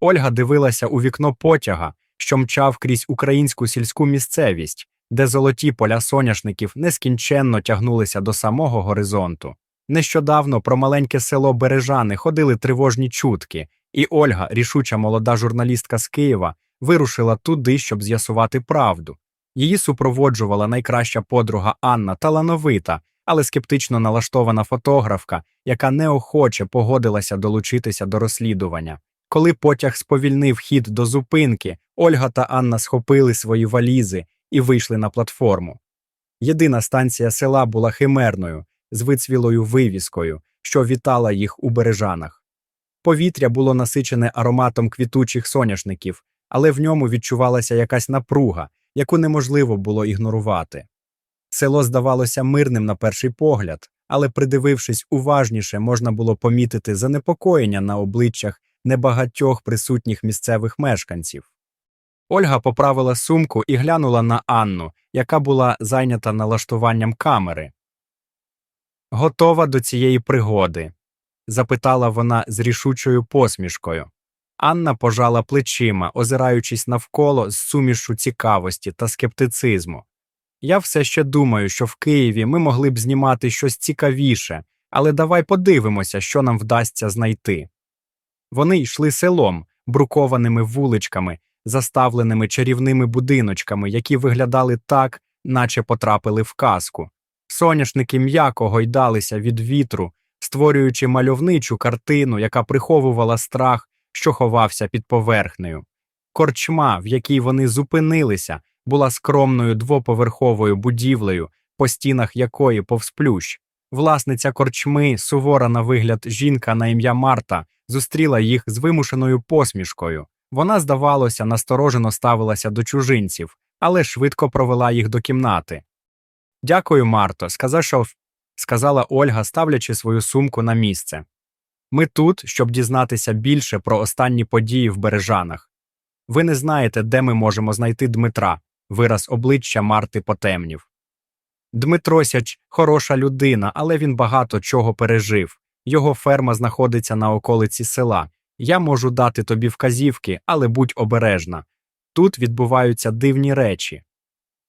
Ольга дивилася у вікно потяга, що мчав крізь українську сільську місцевість, де золоті поля соняшників нескінченно тягнулися до самого горизонту. Нещодавно про маленьке село Бережани ходили тривожні чутки, і Ольга, рішуча молода журналістка з Києва, вирушила туди, щоб з'ясувати правду. Її супроводжувала найкраща подруга Анна, талановита, але скептично налаштована фотографка, яка неохоче погодилася долучитися до розслідування. Коли потяг сповільнив хід до зупинки, Ольга та Анна схопили свої валізи і вийшли на платформу. Єдина станція села була химерною, з вицвілою вивіскою, що вітала їх у бережанах. Повітря було насичене ароматом квітучих соняшників, але в ньому відчувалася якась напруга, яку неможливо було ігнорувати. Село здавалося мирним на перший погляд, але, придивившись уважніше, можна було помітити занепокоєння на обличчях небагатьох присутніх місцевих мешканців. Ольга поправила сумку і глянула на Анну, яка була зайнята налаштуванням камери. Готова до цієї пригоди? запитала вона з рішучою посмішкою. Анна пожала плечима, озираючись навколо з сумішу цікавості та скептицизму. Я все ще думаю, що в Києві ми могли б знімати щось цікавіше, але давай подивимося, що нам вдасться знайти. Вони йшли селом, брукованими вуличками, заставленими чарівними будиночками, які виглядали так, наче потрапили в казку. Соняшники м'яко гойдалися від вітру, створюючи мальовничу картину, яка приховувала страх, що ховався під поверхнею. Корчма, в якій вони зупинилися, була скромною двоповерховою будівлею, по стінах якої повз плющ. Власниця корчми, сувора на вигляд жінка на ім'я Марта, зустріла їх з вимушеною посмішкою. Вона, здавалося, насторожено ставилася до чужинців, але швидко провела їх до кімнати. Дякую, Марто, сказав, сказала Ольга, ставлячи свою сумку на місце. Ми тут, щоб дізнатися більше про останні події в Бережанах. Ви не знаєте, де ми можемо знайти Дмитра, вираз обличчя Марти потемнів. Дмитро Сяч хороша людина, але він багато чого пережив. Його ферма знаходиться на околиці села. Я можу дати тобі вказівки, але будь обережна. Тут відбуваються дивні речі.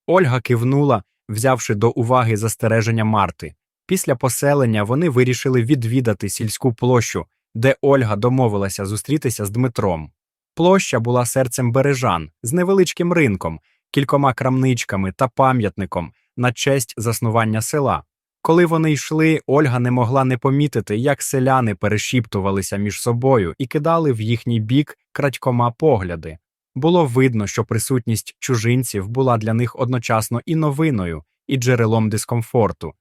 Ольга кивнула, взявши до уваги застереження Марти. Після поселення вони вирішили відвідати сільську площу, де Ольга домовилася зустрітися з Дмитром. Площа була серцем бережан з невеличким ринком, кількома крамничками та пам'ятником на честь заснування села. Коли вони йшли, Ольга не могла не помітити, як селяни перешіптувалися між собою і кидали в їхній бік крадькома погляди. Було видно, що присутність чужинців була для них одночасно і новиною, і джерелом дискомфорту.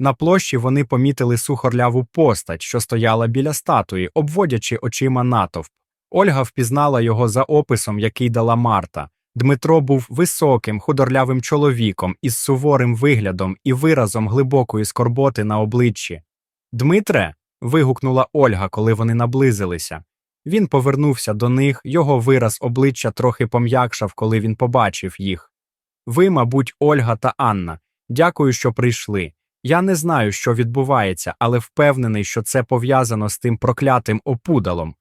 На площі вони помітили сухорляву постать, що стояла біля статуї, обводячи очима натовп. Ольга впізнала його за описом, який дала Марта. Дмитро був високим, худорлявим чоловіком із суворим виглядом і виразом глибокої скорботи на обличчі. Дмитре. вигукнула Ольга, коли вони наблизилися. Він повернувся до них, його вираз обличчя трохи пом'якшав, коли він побачив їх. Ви, мабуть, Ольга та Анна. Дякую, що прийшли. Я не знаю, що відбувається, але впевнений, що це пов'язано з тим проклятим опудалом.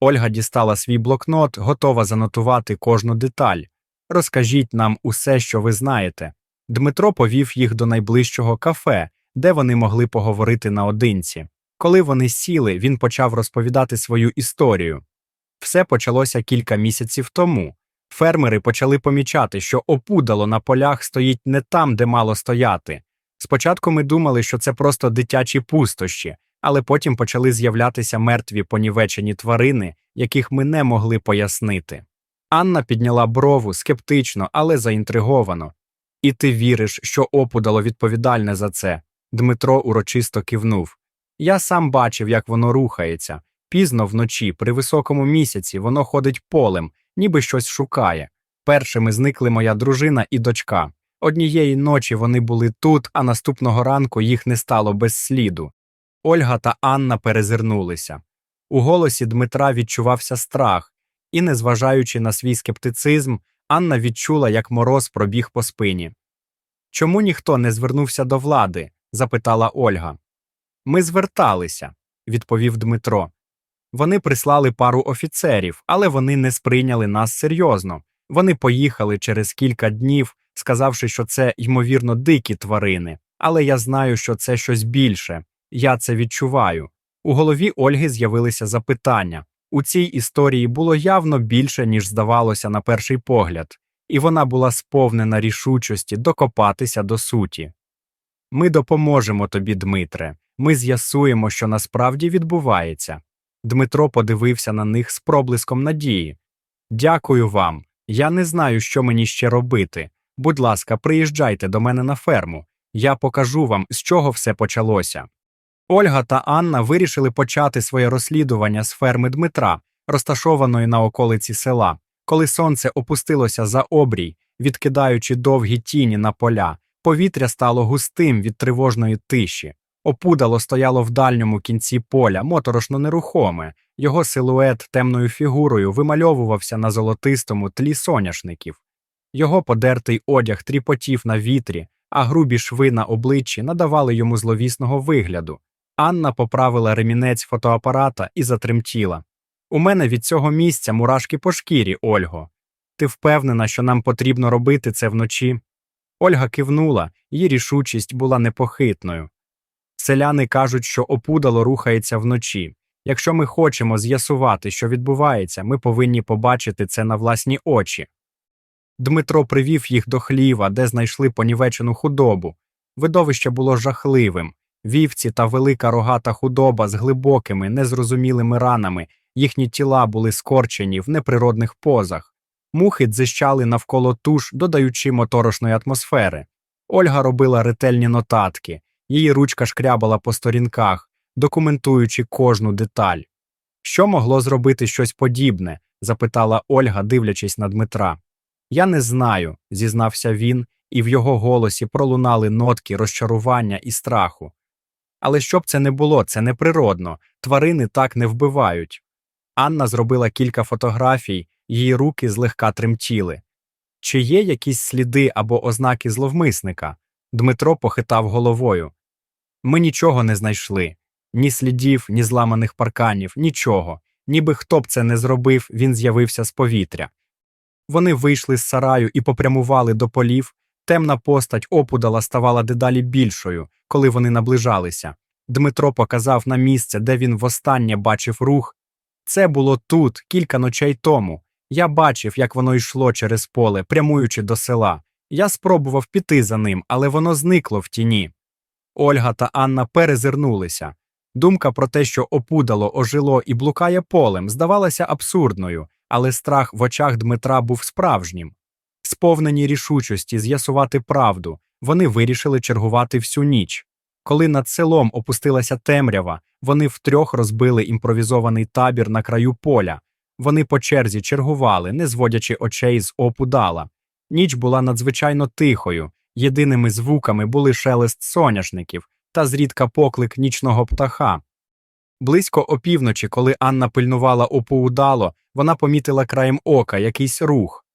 Ольга дістала свій блокнот, готова занотувати кожну деталь. Розкажіть нам усе, що ви знаєте. Дмитро повів їх до найближчого кафе, де вони могли поговорити наодинці. Коли вони сіли, він почав розповідати свою історію. Все почалося кілька місяців тому. Фермери почали помічати, що опудало на полях стоїть не там, де мало стояти. Спочатку ми думали, що це просто дитячі пустощі, але потім почали з'являтися мертві понівечені тварини, яких ми не могли пояснити. Анна підняла брову скептично, але заінтриговано. І ти віриш, що опудало відповідальне за це? Дмитро урочисто кивнув. Я сам бачив, як воно рухається. Пізно вночі, при високому місяці, воно ходить полем, ніби щось шукає. Першими зникли моя дружина і дочка. Однієї ночі вони були тут, а наступного ранку їх не стало без сліду. Ольга та Анна перезирнулися. У голосі Дмитра відчувався страх, і, незважаючи на свій скептицизм, Анна відчула, як мороз пробіг по спині. Чому ніхто не звернувся до влади? запитала Ольга. Ми зверталися, відповів Дмитро. Вони прислали пару офіцерів, але вони не сприйняли нас серйозно. Вони поїхали через кілька днів, сказавши, що це, ймовірно, дикі тварини. Але я знаю, що це щось більше. Я це відчуваю. У голові Ольги з'явилися запитання. У цій історії було явно більше, ніж здавалося на перший погляд, і вона була сповнена рішучості докопатися до суті. Ми допоможемо тобі, Дмитре. Ми з'ясуємо, що насправді відбувається. Дмитро подивився на них з проблиском надії. Дякую вам. Я не знаю, що мені ще робити. Будь ласка, приїжджайте до мене на ферму. Я покажу вам, з чого все почалося. Ольга та Анна вирішили почати своє розслідування з ферми Дмитра, розташованої на околиці села. Коли сонце опустилося за обрій, відкидаючи довгі тіні на поля, повітря стало густим від тривожної тиші. Опудало стояло в дальньому кінці поля, моторошно нерухоме. Його силует темною фігурою вимальовувався на золотистому тлі соняшників. Його подертий одяг тріпотів на вітрі, а грубі шви на обличчі надавали йому зловісного вигляду. Анна поправила ремінець фотоапарата і затремтіла. У мене від цього місця мурашки по шкірі, Ольго. Ти впевнена, що нам потрібно робити це вночі? Ольга кивнула, її рішучість була непохитною. Селяни кажуть, що опудало рухається вночі. Якщо ми хочемо з'ясувати, що відбувається, ми повинні побачити це на власні очі. Дмитро привів їх до хліва, де знайшли понівечену худобу. Видовище було жахливим. Вівці та велика рогата худоба з глибокими, незрозумілими ранами, їхні тіла були скорчені в неприродних позах. Мухи дзищали навколо туш, додаючи моторошної атмосфери. Ольга робила ретельні нотатки, її ручка шкрябала по сторінках, документуючи кожну деталь. Що могло зробити щось подібне? запитала Ольга, дивлячись на Дмитра. Я не знаю, зізнався він, і в його голосі пролунали нотки розчарування і страху. Але щоб це не було, це неприродно, тварини так не вбивають. Анна зробила кілька фотографій, її руки злегка тремтіли. Чи є якісь сліди або ознаки зловмисника? Дмитро похитав головою. Ми нічого не знайшли ні слідів, ні зламаних парканів, нічого. Ніби хто б це не зробив, він з'явився з повітря. Вони вийшли з сараю і попрямували до полів. Темна постать опудала ставала дедалі більшою, коли вони наближалися. Дмитро показав на місце, де він востаннє бачив рух. Це було тут, кілька ночей тому. Я бачив, як воно йшло через поле, прямуючи до села. Я спробував піти за ним, але воно зникло в тіні. Ольга та Анна перезирнулися. Думка про те, що опудало, ожило і блукає полем, здавалася абсурдною, але страх в очах Дмитра був справжнім. Сповнені рішучості з'ясувати правду, вони вирішили чергувати всю ніч. Коли над селом опустилася темрява, вони втрьох розбили імпровізований табір на краю поля. Вони по черзі чергували, не зводячи очей з опудала. Ніч була надзвичайно тихою, єдиними звуками були шелест соняшників та зрідка поклик нічного птаха. Близько опівночі, коли Анна пильнувала опоудало, вона помітила краєм ока якийсь рух.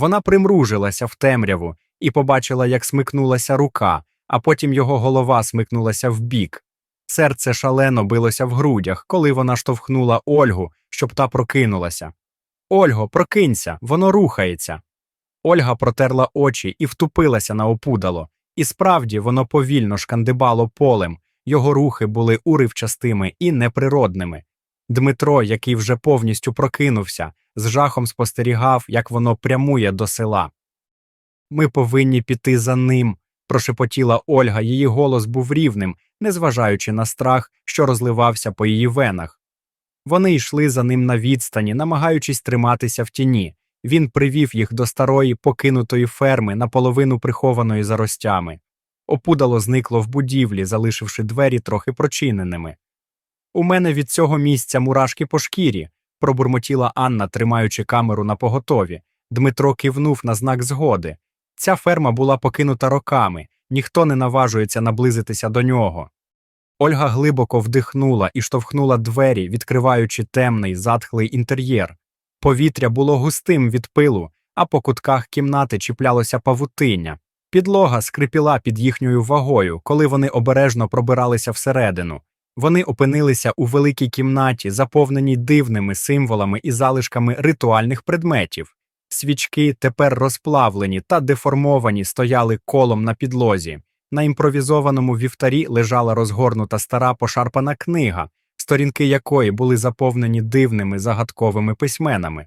Вона примружилася в темряву і побачила, як смикнулася рука, а потім його голова смикнулася вбік. Серце шалено билося в грудях, коли вона штовхнула Ольгу, щоб та прокинулася. Ольго, прокинься, воно рухається. Ольга протерла очі і втупилася на опудало, і справді воно повільно шкандибало полем, його рухи були уривчастими і неприродними. Дмитро, який вже повністю прокинувся, з жахом спостерігав, як воно прямує до села. Ми повинні піти за ним, прошепотіла Ольга, її голос був рівним, незважаючи на страх, що розливався по її венах. Вони йшли за ним на відстані, намагаючись триматися в тіні. Він привів їх до старої покинутої ферми, наполовину прихованої за ростями. Опудало зникло в будівлі, залишивши двері трохи прочиненими. У мене від цього місця мурашки по шкірі, пробурмотіла Анна, тримаючи камеру на поготові. Дмитро кивнув на знак згоди. Ця ферма була покинута роками, ніхто не наважується наблизитися до нього. Ольга глибоко вдихнула і штовхнула двері, відкриваючи темний, затхлий інтер'єр. Повітря було густим від пилу, а по кутках кімнати чіплялося павутиння. Підлога скрипіла під їхньою вагою, коли вони обережно пробиралися всередину. Вони опинилися у великій кімнаті, заповненій дивними символами і залишками ритуальних предметів. Свічки, тепер розплавлені та деформовані, стояли колом на підлозі. На імпровізованому вівтарі лежала розгорнута стара пошарпана книга, сторінки якої були заповнені дивними загадковими письменами.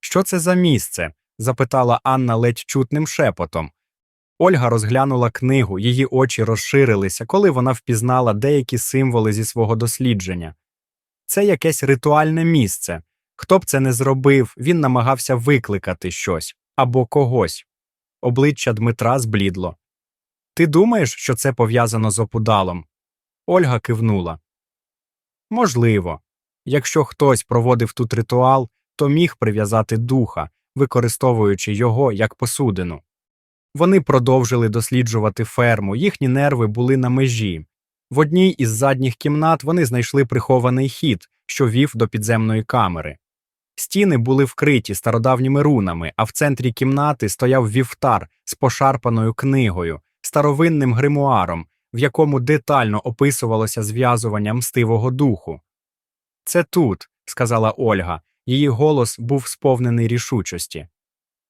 Що це за місце? запитала Анна ледь чутним шепотом. Ольга розглянула книгу, її очі розширилися, коли вона впізнала деякі символи зі свого дослідження. Це якесь ритуальне місце. Хто б це не зробив, він намагався викликати щось або когось. Обличчя Дмитра зблідло. Ти думаєш, що це пов'язано з опудалом? Ольга кивнула. Можливо. Якщо хтось проводив тут ритуал, то міг прив'язати духа, використовуючи його як посудину. Вони продовжили досліджувати ферму, їхні нерви були на межі. В одній із задніх кімнат вони знайшли прихований хід, що вів до підземної камери. Стіни були вкриті стародавніми рунами, а в центрі кімнати стояв вівтар з пошарпаною книгою, старовинним гримуаром, в якому детально описувалося зв'язування мстивого духу. Це тут, сказала Ольга, її голос був сповнений рішучості.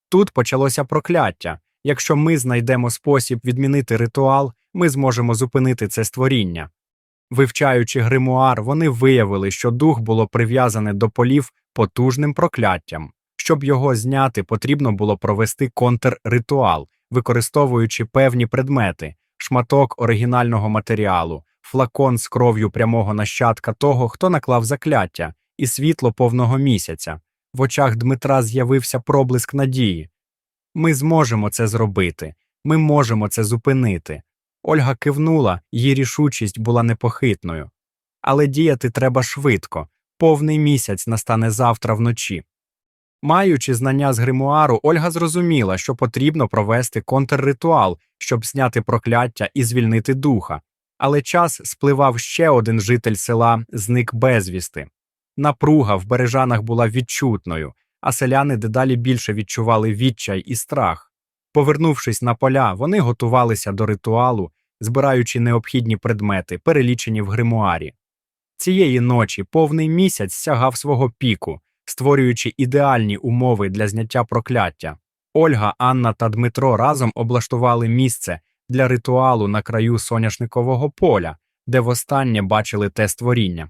Тут почалося прокляття. Якщо ми знайдемо спосіб відмінити ритуал, ми зможемо зупинити це створіння. Вивчаючи гримуар, вони виявили, що дух було прив'язане до полів потужним прокляттям. Щоб його зняти, потрібно було провести контрритуал, використовуючи певні предмети, шматок оригінального матеріалу, флакон з кров'ю прямого нащадка того, хто наклав закляття, і світло повного місяця. В очах Дмитра з'явився проблиск надії. Ми зможемо це зробити, ми можемо це зупинити. Ольга кивнула, її рішучість була непохитною. Але діяти треба швидко, повний місяць настане завтра вночі. Маючи знання з гримуару, Ольга зрозуміла, що потрібно провести контрритуал, щоб зняти прокляття і звільнити духа. Але час спливав ще один житель села, зник безвісти. Напруга в бережанах була відчутною, а селяни дедалі більше відчували відчай і страх. Повернувшись на поля, вони готувалися до ритуалу, збираючи необхідні предмети, перелічені в гримуарі. Цієї ночі повний місяць сягав свого піку, створюючи ідеальні умови для зняття прокляття. Ольга, Анна та Дмитро разом облаштували місце для ритуалу на краю соняшникового поля, де востаннє бачили те створіння.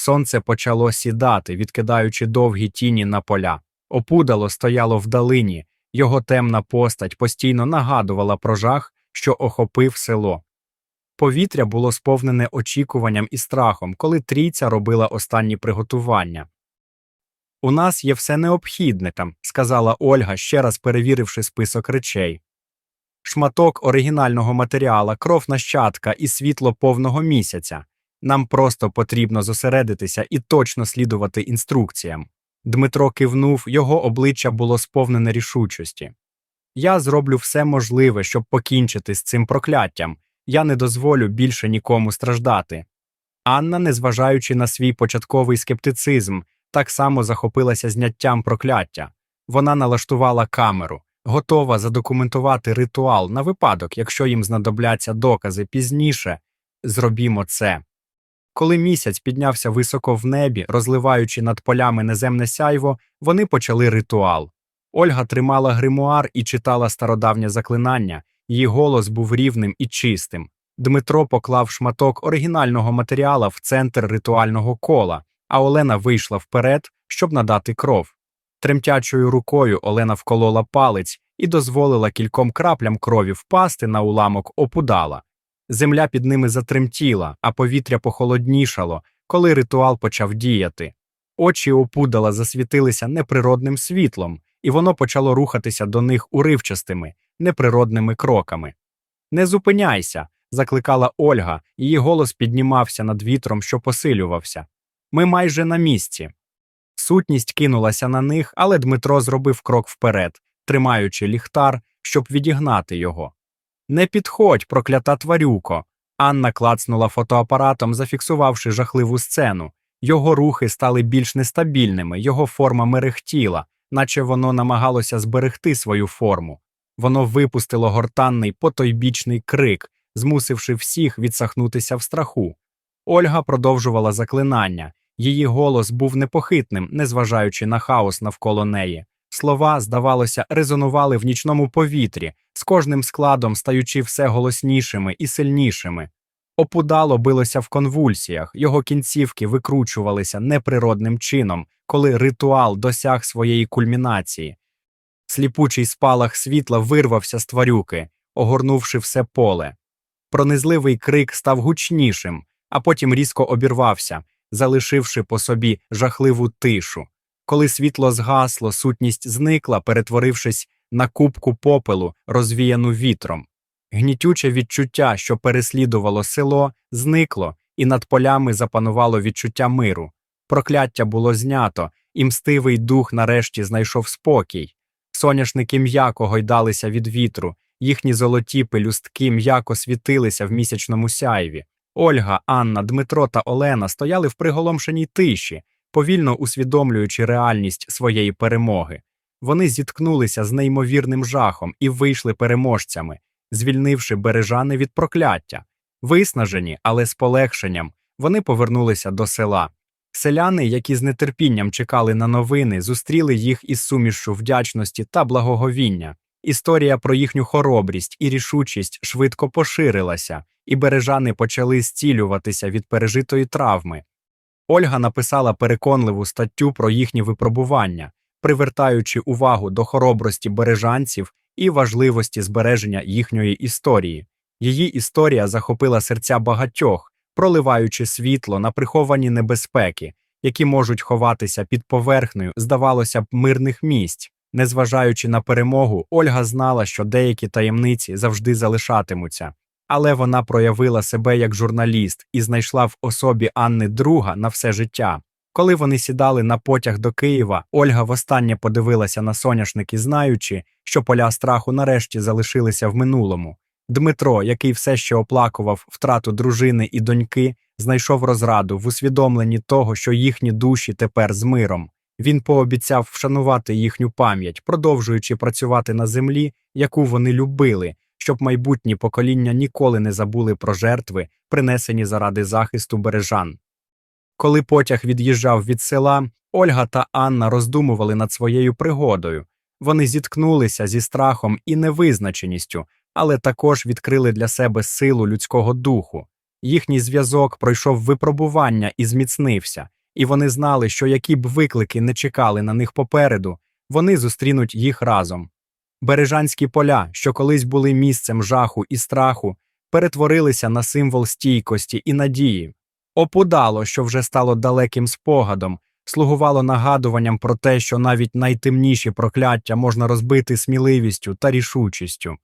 Сонце почало сідати, відкидаючи довгі тіні на поля. Опудало стояло вдалині, його темна постать постійно нагадувала про жах, що охопив село. Повітря було сповнене очікуванням і страхом, коли трійця робила останні приготування. У нас є все необхідне там, сказала Ольга, ще раз перевіривши список речей. Шматок оригінального матеріала, кров нащадка і світло повного місяця. Нам просто потрібно зосередитися і точно слідувати інструкціям. Дмитро кивнув, його обличчя було сповнене рішучості. Я зроблю все можливе, щоб покінчити з цим прокляттям. Я не дозволю більше нікому страждати. Анна, незважаючи на свій початковий скептицизм, так само захопилася зняттям прокляття. Вона налаштувала камеру, готова задокументувати ритуал на випадок, якщо їм знадобляться докази пізніше. Зробімо це. Коли місяць піднявся високо в небі, розливаючи над полями неземне сяйво, вони почали ритуал. Ольга тримала гримуар і читала стародавнє заклинання, її голос був рівним і чистим. Дмитро поклав шматок оригінального матеріала в центр ритуального кола, а Олена вийшла вперед, щоб надати кров. Тремтячою рукою Олена вколола палець і дозволила кільком краплям крові впасти на уламок опудала. Земля під ними затремтіла, а повітря похолоднішало, коли ритуал почав діяти. Очі опудала засвітилися неприродним світлом, і воно почало рухатися до них уривчастими, неприродними кроками. Не зупиняйся, закликала Ольга, її голос піднімався над вітром, що посилювався. Ми майже на місці. Сутність кинулася на них, але Дмитро зробив крок вперед, тримаючи ліхтар, щоб відігнати його. Не підходь, проклята тварюко. Анна клацнула фотоапаратом, зафіксувавши жахливу сцену. Його рухи стали більш нестабільними, його форма мерехтіла, наче воно намагалося зберегти свою форму. Воно випустило гортанний потойбічний крик, змусивши всіх відсахнутися в страху. Ольга продовжувала заклинання. Її голос був непохитним, незважаючи на хаос навколо неї. Слова, здавалося, резонували в нічному повітрі, з кожним складом стаючи все голоснішими і сильнішими. Опудало билося в конвульсіях, його кінцівки викручувалися неприродним чином, коли ритуал досяг своєї кульмінації. Сліпучий спалах світла вирвався з тварюки, огорнувши все поле. Пронизливий крик став гучнішим, а потім різко обірвався, залишивши по собі жахливу тишу. Коли світло згасло, сутність зникла, перетворившись на кубку попелу, розвіяну вітром. Гнітюче відчуття, що переслідувало село, зникло, і над полями запанувало відчуття миру. Прокляття було знято, і мстивий дух нарешті знайшов спокій. Соняшники м'яко гойдалися від вітру, їхні золоті пелюстки м'яко світилися в місячному сяйві. Ольга, Анна, Дмитро та Олена стояли в приголомшеній тиші, повільно усвідомлюючи реальність своєї перемоги. Вони зіткнулися з неймовірним жахом і вийшли переможцями, звільнивши бережани від прокляття. Виснажені, але з полегшенням, вони повернулися до села. Селяни, які з нетерпінням чекали на новини, зустріли їх із сумішшю вдячності та благоговіння. Історія про їхню хоробрість і рішучість швидко поширилася, і бережани почали зцілюватися від пережитої травми. Ольга написала переконливу статтю про їхні випробування, привертаючи увагу до хоробрості бережанців і важливості збереження їхньої історії. Її історія захопила серця багатьох, проливаючи світло на приховані небезпеки, які можуть ховатися під поверхнею, здавалося б, мирних місць. Незважаючи на перемогу, Ольга знала, що деякі таємниці завжди залишатимуться, але вона проявила себе як журналіст і знайшла в особі Анни друга на все життя. Коли вони сідали на потяг до Києва, Ольга востаннє подивилася на соняшники, знаючи, що поля страху нарешті залишилися в минулому. Дмитро, який все ще оплакував втрату дружини і доньки, знайшов розраду в усвідомленні того, що їхні душі тепер з миром. Він пообіцяв вшанувати їхню пам'ять, продовжуючи працювати на землі, яку вони любили, щоб майбутні покоління ніколи не забули про жертви, принесені заради захисту бережан. Коли потяг від'їжджав від села, Ольга та Анна роздумували над своєю пригодою. Вони зіткнулися зі страхом і невизначеністю, але також відкрили для себе силу людського духу. Їхній зв'язок пройшов випробування і зміцнився, і вони знали, що які б виклики не чекали на них попереду, вони зустрінуть їх разом. Бережанські поля, що колись були місцем жаху і страху, перетворилися на символ стійкості і надії. Опудало, що вже стало далеким спогадом, слугувало нагадуванням про те, що навіть найтемніші прокляття можна розбити сміливістю та рішучістю.